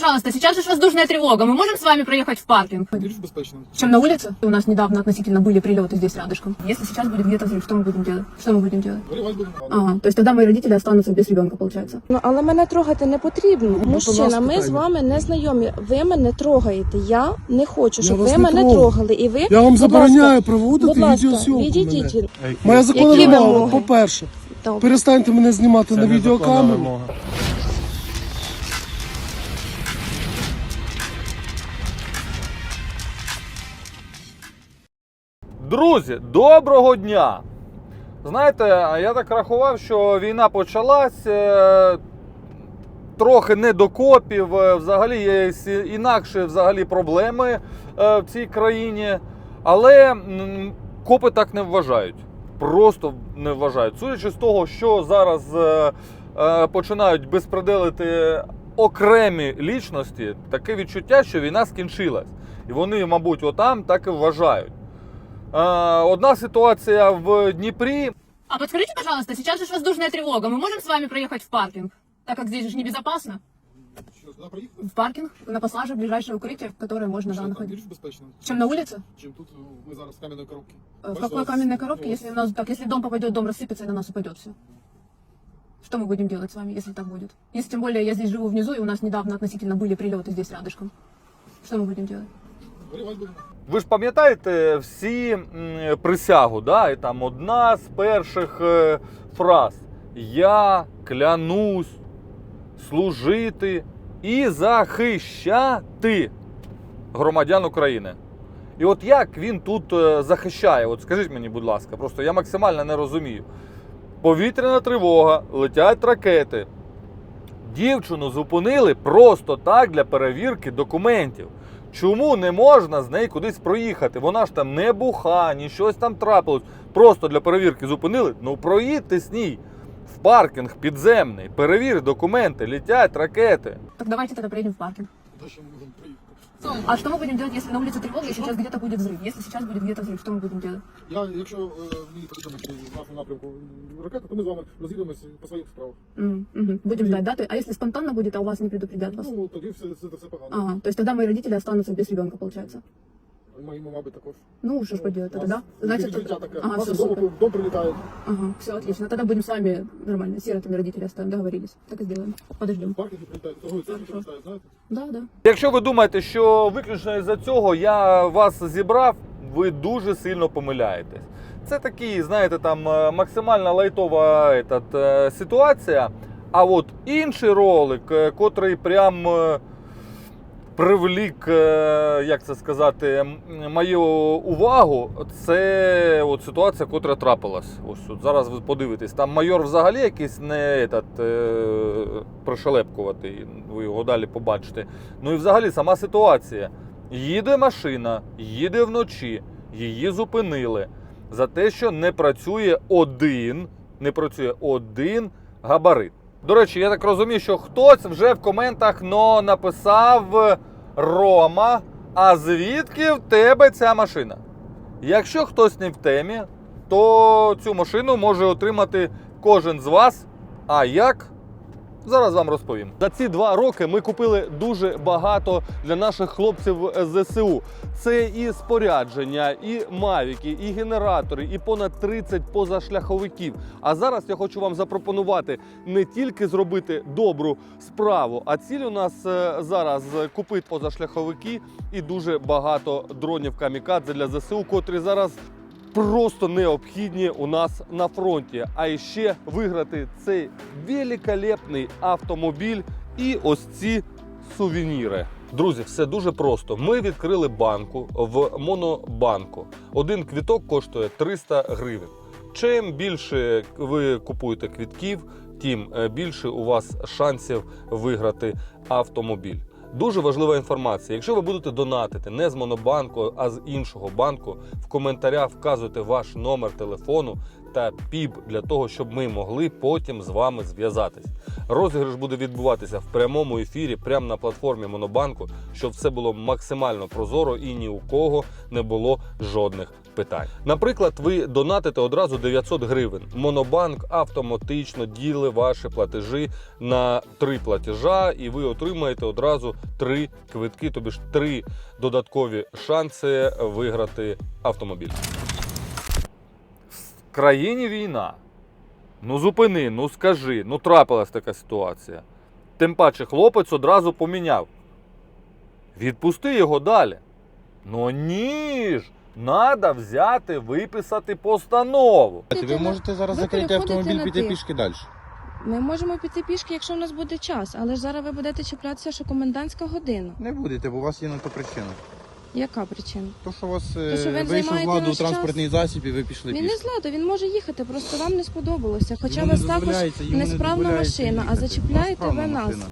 Пожалуйста, сейчас же ж воздушная тревога. Мы можем с вами проехать в паркинг? Більш безпечно. Чем на улице? У нас недавно относительно были прилеты здесь рядышком. Если сейчас будет где-то взрыв, что мы будем делать? Что мы будем делать? Вирівати будемо. Ага, то есть тогда мои родители останутся без ребенка, получается. Ну але мене трогати не потрібно. Ну, Мужчина, то нас ми з питання. вами не знайомі. Ви мене трогаєте. Я не хочу, Я щоб вас ви не мене трогаю. трогали. І ви Я вам будь забороняю ласка, проводити будь ласка, відеосйомку відійдіть. мене. Моя законна Які вимога, вимоги? по-перше, Добре. перестаньте мене знімати Це на незаконна відеокамеру. Друзі, доброго дня! Знаєте, я так рахував, що війна почалась е, трохи не до копів. е, Взагалі є інакші взагалі проблеми е, в цій країні. Але копи так не вважають. Просто не вважають. Судячи з того, що зараз починають безпределити окремі лічності, таке відчуття, що війна скінчилась. І вони, мабуть, отам так і вважають. Е, Одна ситуація в Дніпрі. А подскажите, пожалуйста, сейчас же ж воздушная тревога. Мы можем с вами проехать в паркинг? Так как здесь же небезопасно. Що, туди проїхати? В паркинг, на пассаже, в ближайшее укрытие, в которое можно да, Що, там находиться. більш безпечно, Чем на улице? чим тут ми зараз в кам'яній коробці. Э, В Бачите, какой у вас- каменной коробке, у вас- если у нас так, если дом попадет, дом рассыпется и на нас упадет все? Что мы будем делать с вами, если так будет? Если тем более я здесь живу внизу, и у нас недавно относительно были прилеты здесь рядышком. Что мы будем делать? Вирівати будемо. Ви ж пам'ятаєте всі присягу, да? і там одна з перших е, фраз: Я клянусь служити і захищати громадян України. І от як він тут е, захищає? От скажіть мені, будь ласка, просто я максимально не розумію. Повітряна тривога, летять ракети. Дівчину зупинили просто так для перевірки документів. Чому не можна з неї кудись проїхати? Вона ж там не буха, ні щось там трапилось. Просто для перевірки зупинили. Ну проїдьте з ній в паркінг підземний, перевір документи, літять ракети. Так давайте тоді приїдемо в паркінг. Та що ми будемо приїхати. А что мы будем делать, если на улице тревога и сейчас где-то будет взрыв? Если сейчас будет где-то взрыв, что мы будем делать? Я, якщо е, мені потрібно з нашого напрямку ракета, то ми з вами розійдемося по своїх справах. М, мгм. Будем ждать даты. А если спонтанно будет, а у вас не предупредят вас? Ну, тоді все, все, все погано. Ага, то есть тогда мои родители останутся без ребенка, получается. Моїм, мабуть, також. Ну, что ж поделать тогда, да? Значит, життя таке. ага, Ваші все, супер. дом прилітає. Ага, все отлично. Тогда будем с вами нормально, сиротами родители оставим, договорились. Так и сделаем. Подождем. В паркінгі прилітають. Торговий центр прилітає, знаєте? Да, да. Якщо ви думаєте, що виключно із-за цього я вас зібрав, ви дуже сильно помиляєтесь. Це такий, знаєте, там е, максимально лайтова етат, е, ситуація. А от інший ролик, е, котрий прям е, привлік, е, як це сказати, мою увагу, це от ситуація, котра трапилась. Ось от зараз ви подивитесь. Там майор взагалі якийсь не етат, е, пришелепкуватий, ви його далі побачите. Ну і взагалі сама ситуація. Їде машина, їде вночі, її зупинили за те, що не працює один, не працює один габарит. До речі, я так розумію, що хтось вже в коментах но написав Рома, а звідки в тебе ця машина? Якщо хтось не в темі, то цю машину може отримати кожен з вас. А як? Зараз вам розповім. За ці два роки ми купили дуже багато для наших хлопців ЗСУ. Це і спорядження, і мавіки, і генератори, і понад 30 позашляховиків. А зараз я хочу вам запропонувати не тільки зробити добру справу, а ціль у нас е, зараз купити позашляховики і дуже багато дронів камікадзе для ЗСУ, котрі зараз просто необхідні у нас на фронті. А ще виграти цей великолепний автомобіль і ось ці сувеніри. Друзі, все дуже просто. Ми відкрили банку в Монобанку. Один квіток коштує 300 гривень. Чим більше ви купуєте квітків, тим е, більше у вас шансів виграти автомобіль. Дуже важлива інформація. Якщо ви будете донатити не з Монобанку, а з іншого банку, в коментарях вказуйте ваш номер телефону. та ПІБ для того, щоб ми могли потім з вами зв'язатись. Розіграш буде відбуватися в прямому ефірі, прямо на платформі Монобанку, щоб все було максимально прозоро і ні у кого не було жодних питань. Наприклад, ви донатите одразу 900 гривень. Монобанк автоматично діли ваші платежі на три платежа, і ви отримаєте одразу три квитки, тобі ж три додаткові шанси виграти автомобіль. В країні війна. Ну зупини, ну скажи, ну трапилась така ситуація. Тим паче хлопець одразу поміняв. Відпусти його далі. Ну ні ж, треба взяти, виписати постанову. Ви можете зараз Ви закрити переходите автомобіль, на піти ти. пішки далі. Ми можемо піти пішки, якщо в нас буде час, але ж зараз ви будете чіплятися, що комендантська година. Не будете, бо у вас є на то причина. Яка причина? То, що у вас То, що е, ви вийшов з займаєте ладу наш транспортний засіб і ви пішли Він не пішки. з ладу, він може їхати, просто вам не сподобалося. Хоча Йому у не вас також дозволяється, йому не несправна дозволяється машина, а їхати. зачіпляєте ви нас. машина.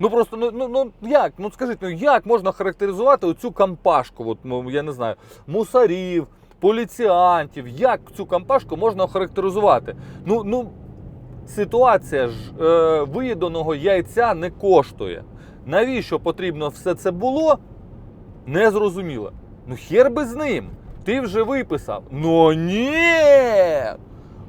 Ну просто ну, ну, ну як? Ну скажіть, ну як можна характеризувати оцю кампашку? От, ну, я не знаю, мусарів, поліціантів. Як цю кампашку можна охарактеризувати? Ну, ну ситуація ж е, виїданого яйця не коштує. Навіщо потрібно все це було? Не зрозуміло. Ну хер би з ним. Ти вже виписав. Ну ні.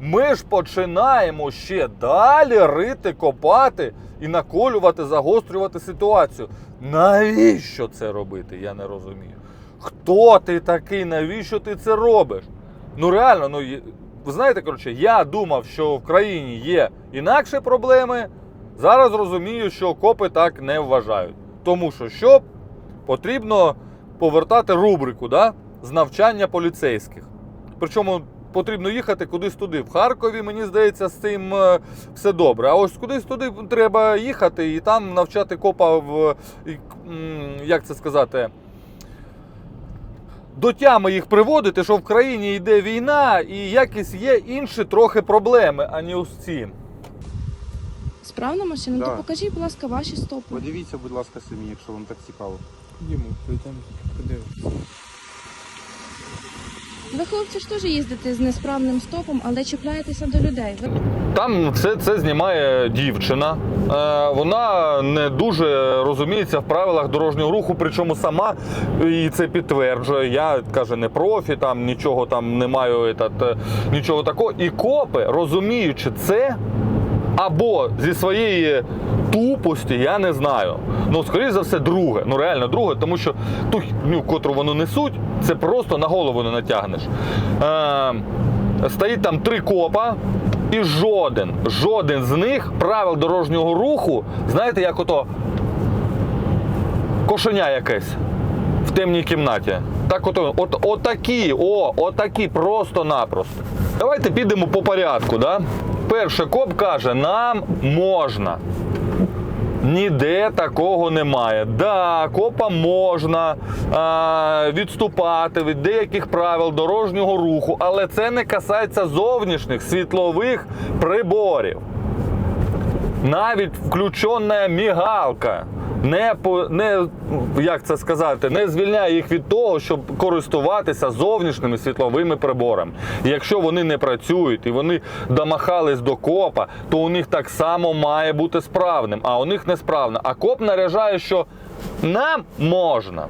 Ми ж починаємо ще далі рити, копати і наколювати, загострювати ситуацію. Навіщо це робити? Я не розумію. Хто ти такий? Навіщо ти це робиш? Ну реально, ну ви знаєте, коротше, я думав, що в країні є інакші проблеми. Зараз розумію, що копи так не вважають. Тому що що потрібно повертати рубрику да, з навчання поліцейських. Причому потрібно їхати кудись туди. В Харкові, мені здається, з цим е, все добре. А ось кудись туди треба їхати і там навчати копа в як це сказати. До тями їх приводити, що в країні йде війна, і якісь є інші трохи проблеми, а не ось ці. Справна машина? Да. То покажіть, будь ласка, ваші стопи. Подивіться, будь ласка, самі, якщо вам так цікаво. Йому прийдемо, подивимося. Ви, хлопці, ж теж їздите з несправним стопом, але чіпляєтеся до людей. Ви Там все це знімає дівчина. Е, вона не дуже розуміється в правилах дорожнього руху, причому сама і це підтверджує. Я каже, не профі, там нічого там не маю, етат, е, нічого такого. І копи, розуміючи це, або зі своєї тупості, я не знаю. Ну, скоріш за все, друге. Ну реально друге, тому що ту хню, котру вони несуть, це просто на голову не натягнеш. Е, стоїть там три копа, і жоден, жоден з них правил дорожнього руху, знаєте, як ото кошеня якесь в темній кімнаті. Так ото, от, отакі, о, отакі, просто-напросто. Давайте підемо по порядку. Да? Перше, коп каже, нам можна. Ніде такого немає. Да, копам можна а, відступати від деяких правил дорожнього руху, але це не касається зовнішніх світлових приборів. Навіть включена мігалка не по не як це сказати, не звільняє їх від того, щоб користуватися зовнішніми світловими приборами. І якщо вони не працюють і вони домахались до копа, то у них так само має бути справним, а у них несправно. А коп наряжає, що нам можна.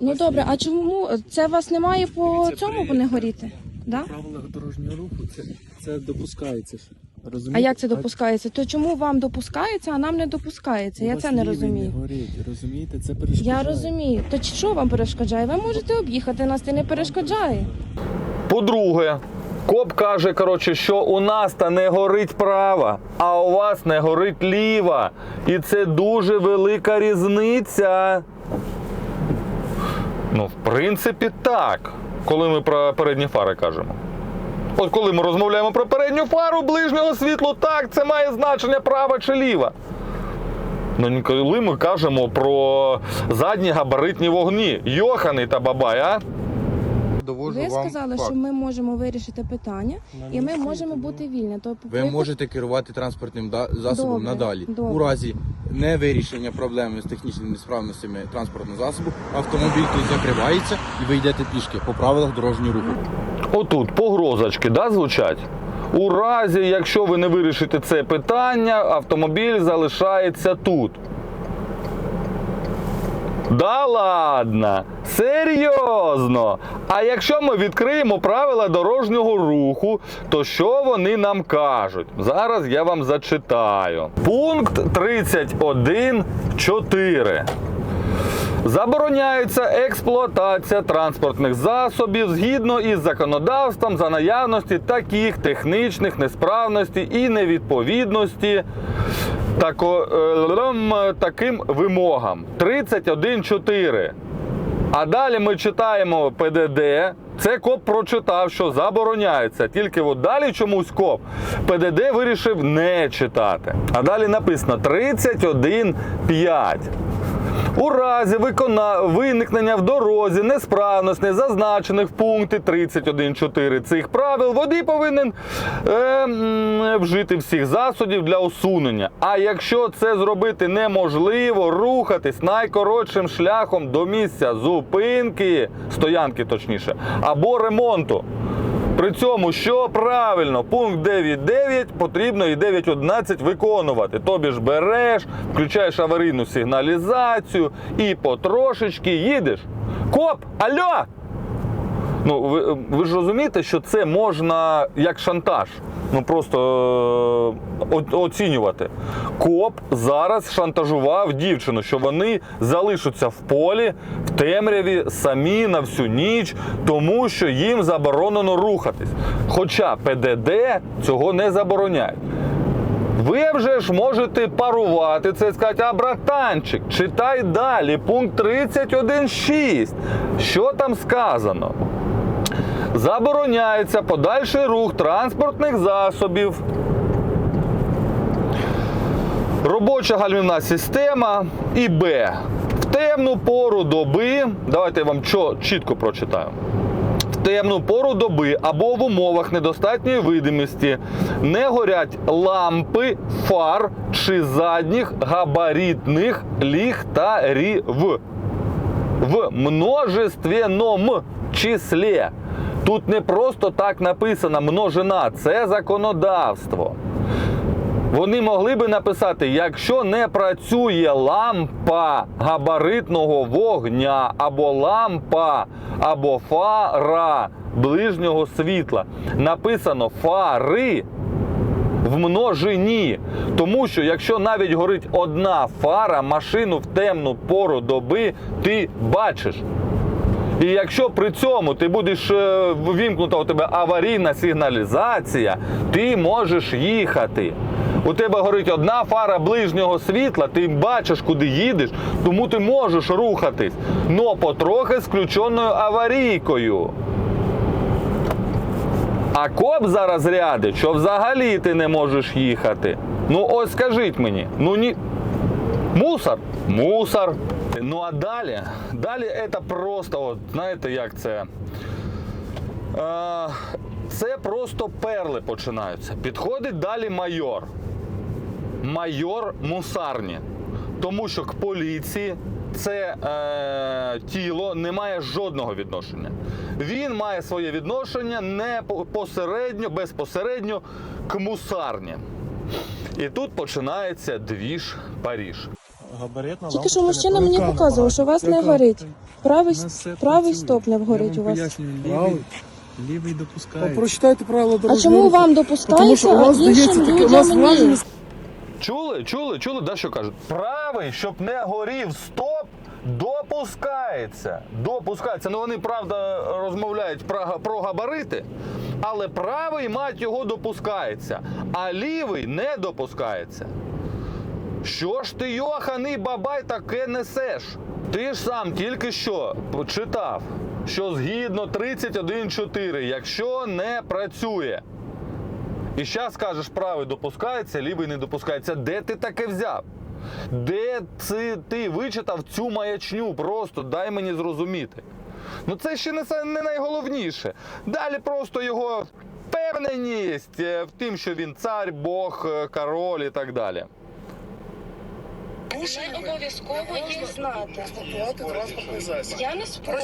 ну добре, а чому це вас немає по цьому не горіти? Да? В правилах дорожнього руху це, це допускається. Ж. А як це допускається? То чому вам допускається, а нам не допускається? У Я вас це не рівень розумію. горить, розумієте? Це перешкоджає. Я розумію. То що вам перешкоджає? Ви можете об'їхати нас, це не перешкоджає. По-друге, коп каже, коротше, що у нас та не горить права, а у вас не горить ліва. І це дуже велика різниця. Ну, в принципі, так. Коли ми про передні фари кажемо. От коли ми розмовляємо про передню фару ближнього світлу, так, це має значення права чи ліва. Ну, коли ми кажемо про задні габаритні вогні. Йоханий та бабай, а? Довожу Ви вам сказали, факт. що ми можемо вирішити питання, і ми можемо тому- бути вільні. Тобто Ви можете керувати транспортним да- засобом Добре, надалі. добре. У разі невирішення проблеми з технічними несправностями транспортного засобу автомобіль тут закривається і ви йдете пішки по правилах дорожнього руху. Отут погрозочки да, звучать. У разі, якщо ви не вирішите це питання, автомобіль залишається тут. Да ладно, серйозно. А якщо ми відкриємо правила дорожнього руху, то що вони нам кажуть? Зараз я вам зачитаю. Пункт 31.4. Забороняється експлуатація транспортних засобів згідно із законодавством за наявності таких технічних несправностей і невідповідності тако, е, таким вимогам. 31.4. А далі ми читаємо ПДД. Це коп прочитав, що забороняється. Тільки от далі чомусь коп ПДД вирішив не читати. А далі написано 31.5. У разі викона... виникнення в дорозі несправностей, зазначених в пункті 31.4 цих правил, водій повинен е, вжити всіх засобів для усунення. А якщо це зробити неможливо, рухатись найкоротшим шляхом до місця зупинки, стоянки точніше, або ремонту. При цьому, що правильно, пункт 9.9 потрібно і 9.11 виконувати. Тобі ж береш, включаєш аварійну сигналізацію і потрошечки їдеш. Коп, алло! Ну, ви, ви ж розумієте, що це можна як шантаж. Ну просто е, оцінювати. Коп зараз шантажував дівчину, що вони залишаться в полі в темряві самі на всю ніч, тому що їм заборонено рухатись. Хоча ПДД цього не забороняє. Ви вже ж можете парувати це і сказати, а братанчик, читай далі, пункт 31.6. Що там сказано? Забороняється подальший рух транспортних засобів. Робоча гальмівна система і Б. В темну пору доби. Давайте я вам чітко прочитаю. В темну пору доби або в умовах недостатньої видимості не горять лампи, фар чи задніх габаритних ліхтарів в множественном числі. Тут не просто так написано множина, це законодавство. Вони могли би написати, якщо не працює лампа габаритного вогня, або лампа, або фара ближнього світла. Написано фари в множині. Тому що якщо навіть горить одна фара, машину в темну пору доби ти бачиш. І якщо при цьому ти будеш е, ввімкнута у тебе аварійна сигналізація, ти можеш їхати. У тебе горить одна фара ближнього світла, ти бачиш, куди їдеш, тому ти можеш рухатись. Но потрохи з включеною аварійкою. А коп зараз рядить, що взагалі ти не можеш їхати. Ну ось скажіть мені, ну ні. Мусор? Мусор. Ну а далі, далі це просто, от, знаєте, як це. Це просто перли починаються. Підходить далі майор. Майор мусарні. Тому що к поліції це е, тіло не має жодного відношення. Він має своє відношення не посередньо, безпосередньо к мусарні. І тут починається двіж Паріж. Габаритна Тільки що мужчина мені показував, що у вас не горить. Правий, стоп не Я вгорить у вас. Правий? лівий, лівий допускається. Прочитайте правила А чому вам допускається, а іншим людям ні? Чули, чули, чули, да, що кажуть? Правий, щоб не горів стоп, допускається. Допускається. Ну вони правда розмовляють про, про габарити, але правий мать його допускається, а лівий не допускається. Що ж ти, Йоханий бабай, таке несеш? Ти ж сам тільки що читав, що згідно 31.4, якщо не працює. І зараз кажеш, правий допускається, лівий не допускається. Де ти таке взяв? Де це ти вичитав цю маячню? Просто дай мені зрозуміти. Ну це ще не, найголовніше. Далі просто його впевненість е, в тим, що він цар, Бог, е, король і так далі. Не обов'язково їх знати. Експлуатувати транспортний засіб. Я не спорю.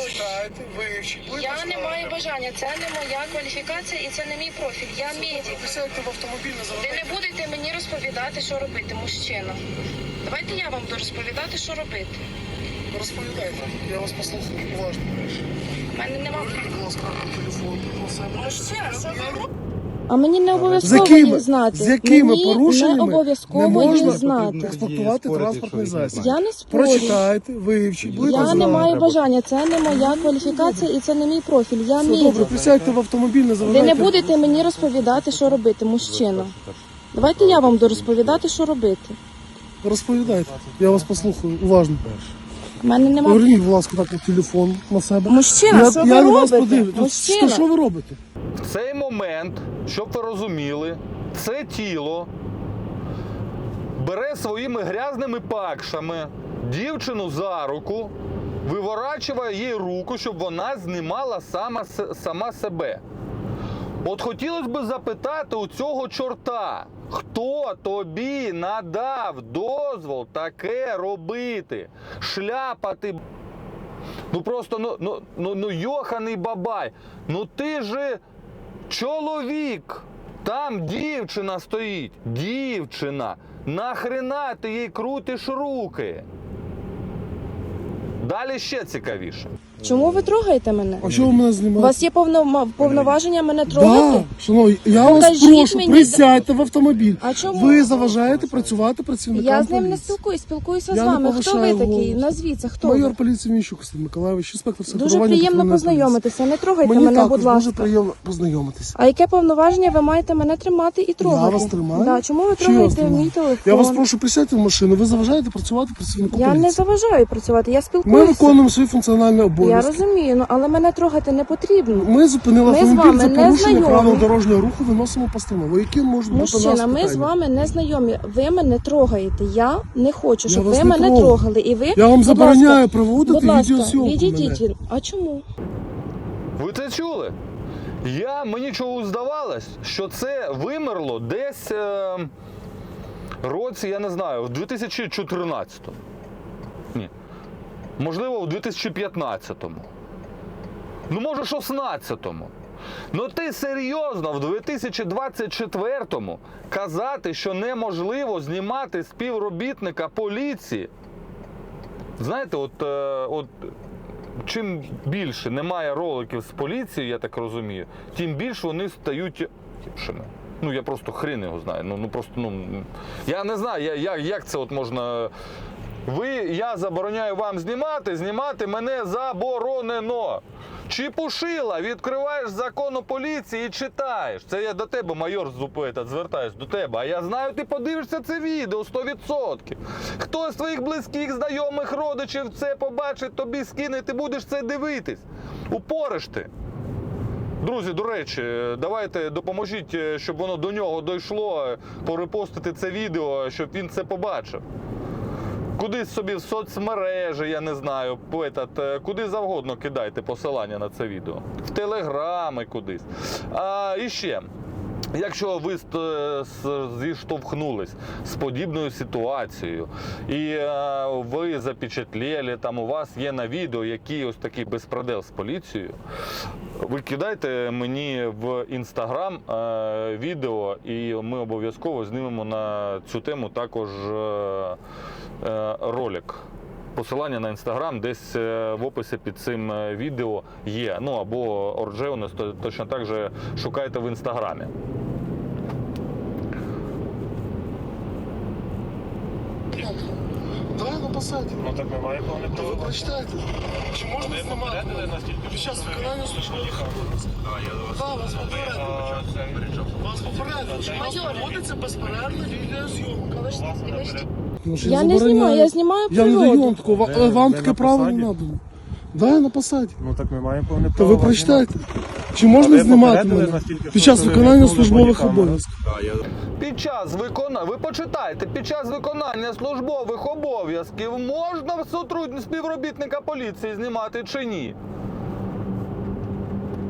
Я не маю бажання. Це не моя кваліфікація і це не мій профіль. Я медик. Ви не будете мені розповідати, що робити, мужчина. Давайте я вам буду розповідати, що робити. Розповідайте. Я вас послухаю уважно. У мене нема. Будь ласка, телефон на себе. Мужчина, що ви А мені не З обов'язково якими- їх знати. з якими мені порушеннями не обов'язково можна їх знати. експлуатувати транспортний засіб. Я не спорю. Прочитайте, вивчіть, будете Я не знати. маю бажання. Це не моя кваліфікація і це не мій профіль. Я Все добре, присядьте в автомобіль, не Ви заважайте. не будете мені розповідати, що робити, мужчина. Давайте я вам буду розповідати, що робити. Розповідайте. Я вас послухаю уважно. У мене немає. Поверніть, будь ласка, так телефон на себе. Мужчина, я що я ви на вас робите? подивлюсь. Мужчина. Що, що ви робите? В цей момент, щоб ви розуміли, це тіло бере своїми грязними пакшами дівчину за руку, виворачує їй руку, щоб вона знімала сама, сама себе. От хотілося б запитати у цього чорта, хто тобі надав дозвол таке робити, шляпати Ну просто ну, ну, ну, ну йоханий бабай. Ну ти же чоловік. Там дівчина стоїть. Дівчина. Нахрена ти їй крутиш руки? Далі ще цікавіше. Чому ви трогаєте мене? А що ви мене У знімаєте? вас є повно- повноваження мене Да, трогати? шановні, я вас Покажіть прошу, мені- присядьте в автомобіль. А чому? Ви заважаєте працювати працівникам Я з ним не поліції. спілкуюсь, спілкуюся Я з не вами. Хто ви повишаю такий? голос. Назвіться, хто Майор ви? поліції Міщук Костянтин Миколаївич, інспектор Дуже приємно патрульної познайомитися. Не трогайте Мені мене, також будь дуже приємно познайомитися. А яке повноваження ви маєте мене тримати і трогати? вас тримаю? Да. Чому ви Чи я вас трогаєте тримаю? мій телефон? Я вас прошу присядьте в машину. Ви заважаєте працювати працівнику Я поліції. не заважаю працювати, я Ми спілкуюся. виконуємо свої функціональні Я обов'язки. розумію, ну але мене трогати не потрібно. Ми зупинили Ми з автомобіль вами за не порушення знайомі. правил дорожнього руху, виносимо постанову. Які можуть бути Мужчина, нас ми з питання? вами не знайомі. Ви мене трогаєте. Я не хочу, щоб вас ви не мене трогали. І ви Я вам будь забороняю ласка, проводити будь ласка, відеозйомку відійдіть. мене. А чому? Ви це чули? Я мені чого здавалось, що це вимерло десь е, році, я не знаю, в 2014. Ні. Можливо, в 2015-му. Ну, може, 16-му. Ну ти серйозно в 2024-му казати, що неможливо знімати співробітника поліції. Знаєте, от, е, от чим більше немає роликів з поліцією, я так розумію, тим більше вони стають гіршими. Ну я просто хрін його знаю. Ну, ну просто ну я не знаю, я, як, як це от можна. Ви, я забороняю вам знімати, знімати мене заборонено. Чіпушила, відкриваєш закон у поліції і читаєш. Це я до тебе, майор, зупита, звертаюсь до тебе. А я знаю, ти подивишся це відео 100%. Хто з твоїх близьких, знайомих, родичів це побачить, тобі скине, ти будеш це дивитись. Упориш ти. Друзі, до речі, давайте допоможіть, е, щоб воно до нього дійшло, е, порепостити це відео, щоб він це побачив. Кудись собі в соцмережі, я не знаю, этот, е, куди завгодно кидайте посилання на це відео. В телеграми кудись. А і ще. Якщо ви зіштовхнулись з подібною ситуацією, і е, ви запечатлели, там у вас є на відео який ось такий безпредел з поліцією, ви кидайте мені в інстаграм е, відео, і ми обов'язково знімемо на цю тему також е, ролик. Посилання на інстаграм десь е, в описі під цим е, відео є. Ну або Орджеонес, то точно так же шукайте в інстаграмі. Да, на посаді. Ну так маємо повне ви прочитайте. Чи можна знімати? час виконання ви службових обов'язків. Так, вас попередили. Вас попередили, у нас проводиться безперервна відеозйомка. Що Я не забороняю. знімаю, я знімаю Я не даю вам такого, Ви- але вам ви таке на право не посаді? надано. Да, на посаді. Ну так ми маємо повне То право. ви прочитайте. Чи можна Ви знімати попередили мене нас тільки під що, час що ви виконання службових обов'язків? Під час виконання, ви почитайте, під час виконання службових обов'язків можна сотрудні співробітника поліції знімати чи ні?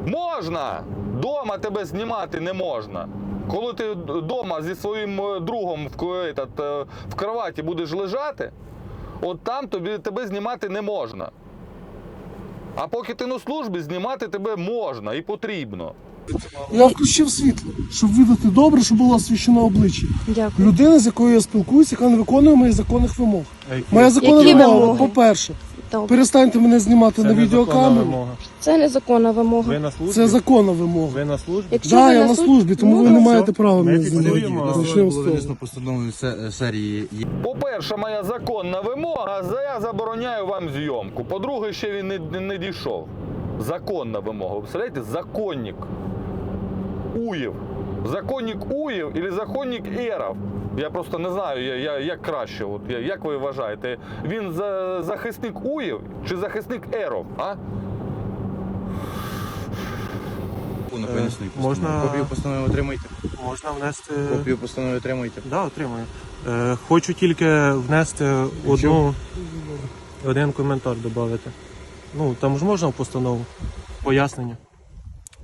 Можна! Дома тебе знімати не можна. Коли ти вдома зі своїм е, другом в, этот, е, в кроваті будеш лежати, от там тобі, тебе знімати не можна. А поки ти на службі, знімати тебе можна і потрібно. Я включив світло, щоб видати добре, щоб було освіщено обличчя. Дякую. Людина, з якою я спілкуюся, яка не виконує моїх законних вимог. Моя законна вимога, по-перше, Добре. перестаньте мене знімати Це на відеокамеру. Це незаконна вимога. Ви на службі? Це законна вимога. Ви на службі? Якщо Так, ви я на службі, тому Ну, ви не ну, маєте права мене знімати. Було Почнемо з того. винесено постановлення се- серії По-перше, моя законна вимога, за- я забороняю вам зйомку. По-друге, ще він не, не, не дійшов. Законна вимога. Ви представляєте? Законник. Уєв. Законник Уєв або законник Еров. Я просто не знаю, я, я, як краще. От, я, як ви вважаєте, він за, захисник Уєв чи захисник Еров? А? Е, можна- постанови. Копію постанови отримайте. Можна внести. Копію постанови отримайте. Да, отримую. Е, хочу тільки внести одну, один коментар додати. Ну, там ж можна в постанову пояснення.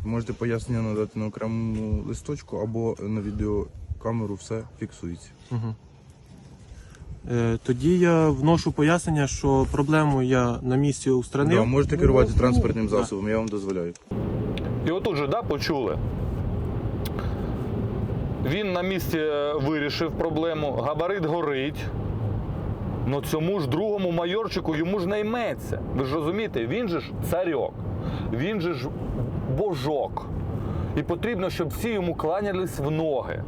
Можете пояснення надати на окремому листочку або на відеокамеру все фіксується. Угу. Е, тоді я вношу пояснення, що проблему я на місці устранив. Да, можете керувати транспортним засобом, я вам дозволяю. І отут же, да, почули. Він на місці е, вирішив проблему, габарит горить. Ну цьому ж другому майорчику йому ж не йметься. Ви ж розумієте, він же ж царьок, він же ж божок. І потрібно, щоб всі йому кланялись в ноги.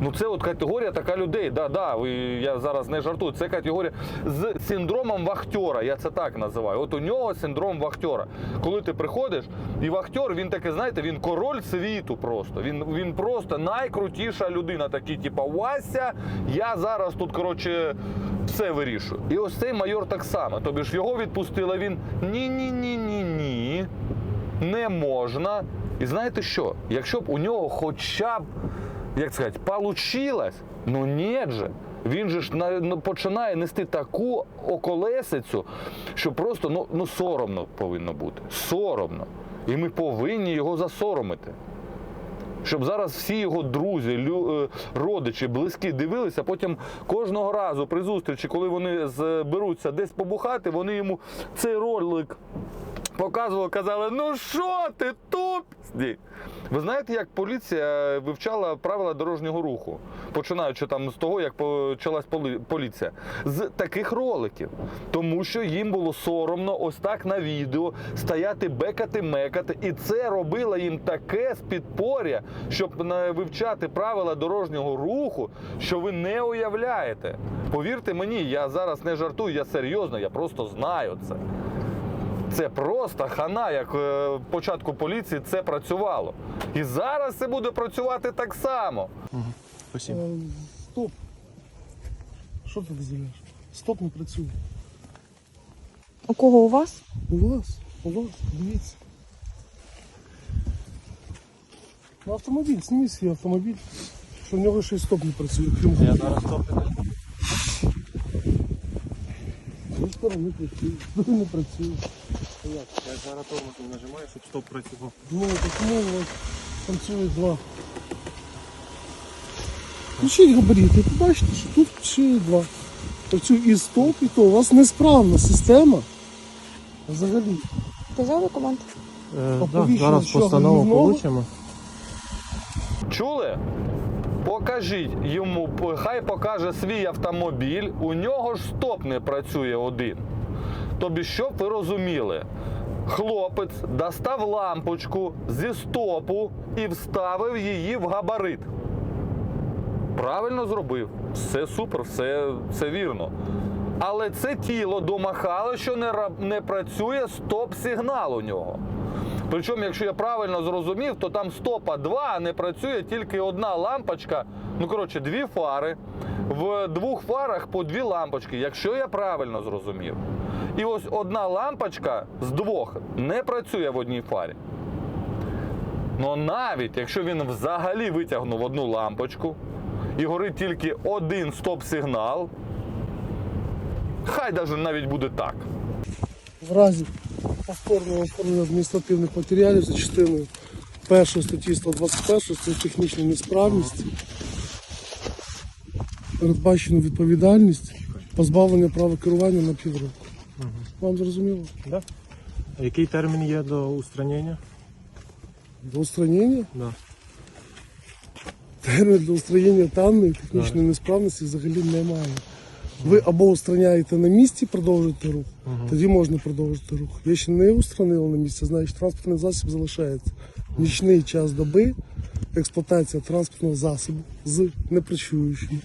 Ну це от категорія така людей. Да, да, я зараз не жартую. Це категорія з синдромом вахтера. Я це так називаю. От у нього синдром вахтера. Коли ти приходиш, і вахтер, він таке, знаєте, він король світу просто. Він, він просто найкрутіша людина. Такий, типа, Вася, я зараз тут, коротше, все вирішую. І ось цей майор так само. Тобі ж його відпустили, він ні-ні-ні-ні-ні. Не можна. І знаєте що? Якщо б у нього хоча б як сказати, получилось, ну ні же. Він же ж ну, починає нести таку околесицю, що просто ну, ну соромно повинно бути. Соромно. І ми повинні його засоромити. Щоб зараз всі його друзі, лю- е, родичі, близькі дивилися, потім кожного разу при зустрічі, коли вони зберуться десь побухати, вони йому цей ролик показували, казали, ну що ти тупсті? Ви знаєте, як поліція вивчала правила дорожнього руху, починаючи там з того, як почалась поліція, з таких роликів. Тому що їм було соромно ось так на відео стояти, бекати, мекати. І це робило їм таке спідпоря, щоб вивчати правила дорожнього руху, що ви не уявляєте. Повірте мені, я зараз не жартую, я серйозно, я просто знаю це. Це просто хана, як е, початку поліції це працювало. І зараз це буде працювати так само. Спасибо. Е, Стоп. Що ти дозволяєш? Стоп не працює. У кого у вас? У вас, у вас, дивіться. На автомобіль, зніміть свій автомобіль, що в нього ще й стоп не працює, крім Я зараз стоп. З сторони не працює, з не працює. Я зараз тормоз не нажимаю, щоб стоп працював. Ну, так чому у вас танцює два? Включіть габаріти, і побачите, що тут ще два. Працює і стоп, і то. У вас несправна система. Взагалі. Ти взяв документ? Е, да, зараз що постанову головного? получимо. Чули? Покажіть йому, хай покаже свій автомобіль, у нього ж стоп не працює один. Тобі, щоб ви розуміли, хлопець достав лампочку зі стопу і вставив її в габарит. Правильно зробив. Все супер, все, все вірно. Але це тіло домахало, що не, не працює стоп-сигнал у нього. Причому, якщо я правильно зрозумів, то там стопа 2, а не працює тільки одна лампочка. Ну, коротше, дві фари. В двох фарах по дві лампочки, якщо я правильно зрозумів. І ось одна лампочка з двох не працює в одній фарі. Ну навіть якщо він взагалі витягнув одну лампочку і горить тільки один стоп-сигнал, хай навіть буде так. В разі повторного оформлення адміністративних матеріалів за частиною першої статті 121 це технічна несправність, передбачено відповідальність, позбавлення права керування на півроку. Вам зрозуміло? Да? А який термін є до устранення? До устранення? Да. Термін для устранення даної технічної несправності взагалі немає. Ви або устраняєте на місці, продовжуєте рух, тоді можна продовжити рух. Ще не устранили на місці, значить транспортний засіб залишається. Нічний час доби експлуатація транспортного засобу з непрацюючими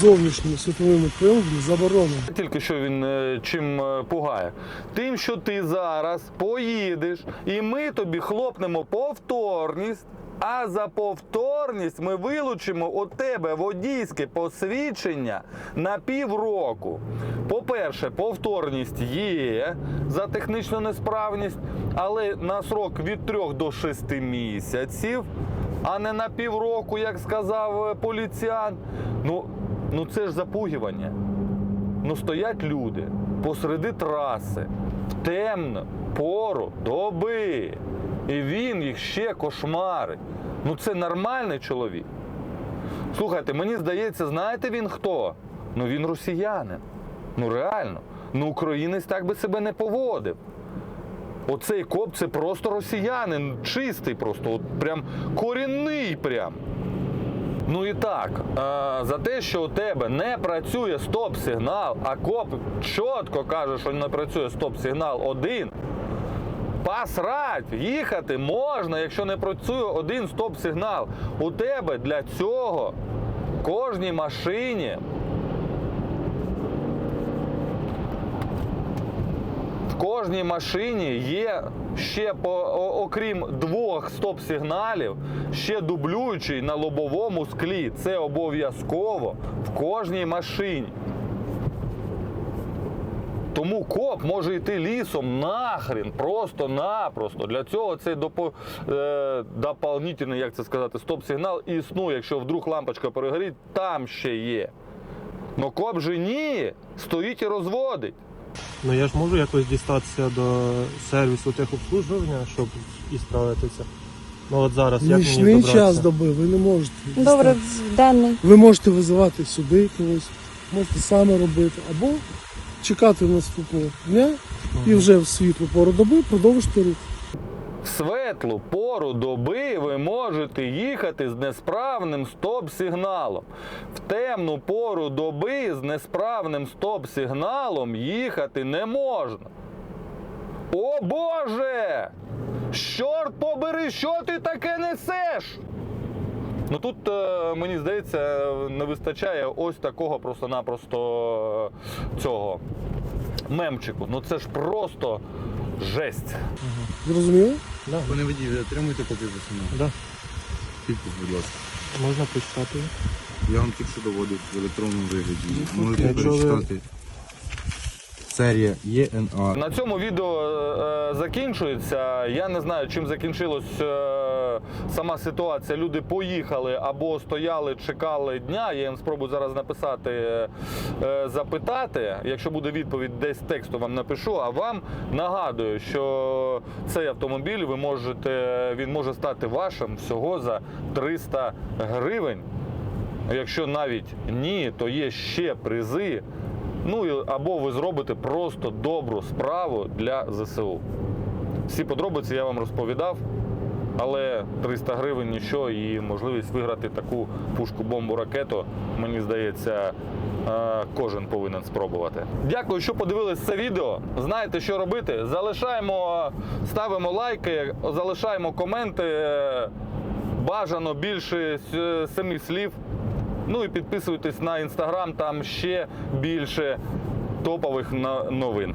зовнішніми світловими приладами заборонена. Тільки що він е, чим е, пугає? Тим, що ти зараз поїдеш, і ми тобі хлопнемо повторність. А за повторність ми вилучимо у тебе водійське посвідчення на півроку. По-перше, повторність є за технічну несправність, але на срок від 3 до 6 місяців, а не на півроку, як сказав е, поліціян. Ну, ну це ж запугівання. Ну стоять люди посреди траси в темну пору доби. І він їх ще кошмарить. Ну це нормальний чоловік. Слухайте, мені здається, знаєте він хто? Ну він росіянин. Ну реально. Ну українець так би себе не поводив. Оцей коп це просто росіянин, чистий просто, от прям корінний прям. Ну і так, за те, що у тебе не працює стоп-сигнал, а коп чітко каже, що не працює стоп-сигнал один. Посрать, їхати можна, якщо не працює один стоп-сигнал. У тебе для цього кожній машині. В кожній машині є ще по, окрім двох стоп-сигналів, ще дублюючий на лобовому склі. Це обов'язково в кожній машині. Тому коп може йти лісом нахрен, просто-напросто. Для цього цей допо, е, дополнительний, як це сказати, стоп-сигнал існує. Якщо вдруг лампочка перегорить, там ще є. Но коп же ні, стоїть і розводить. Ну я ж можу якось дістатися до сервісу техобслужування, щоб і справитися. Ну от зараз як мені Нічний добратися? час доби ви не можете. Добре, дістатися. денний. Ви можете визивати сюди когось, можете саме робити, або чекати наступного дня і вже в світлу пору доби продовжити рух. В светлу пору доби ви можете їхати з несправним стоп-сигналом. В темну пору доби з несправним стоп-сигналом їхати не можна. О Боже! Чорт побери, що ти таке несеш? Ну тут е, мені здається, не вистачає ось такого просто-напросто е, цього мемчику. Ну це ж просто жесть. Зрозуміло? Да. Пане водій, ви отримуєте копію постанови? Да. Підпис, будь ласка. Можна почитати. Я вам тільки що доводив в електронному вигляді. Можете Якщо ви- перечитати. Серія ЄНА. На цьому відео е, закінчується. Я не знаю, чим закінчилась е, сама ситуація. Люди поїхали або стояли, чекали дня. Я їм спробую зараз написати, е, е, запитати. Якщо буде відповідь, десь тексту вам напишу. А вам нагадую, що цей автомобіль ви можете, він може стати вашим всього за 300 гривень. Якщо навіть ні, то є ще призи. Ну або ви зробите просто добру справу для ЗСУ. Всі подробиці я вам розповідав, але 300 гривень нічого і можливість виграти таку пушку бомбу ракету, мені здається, е, кожен повинен спробувати. Дякую, що подивились це відео. Знаєте, що робити? Залишаємо, ставимо лайки, залишаємо коменти. е, Бажано більше семи слів. Ну і підписуйтесь на інстаграм, там ще більше топових новин.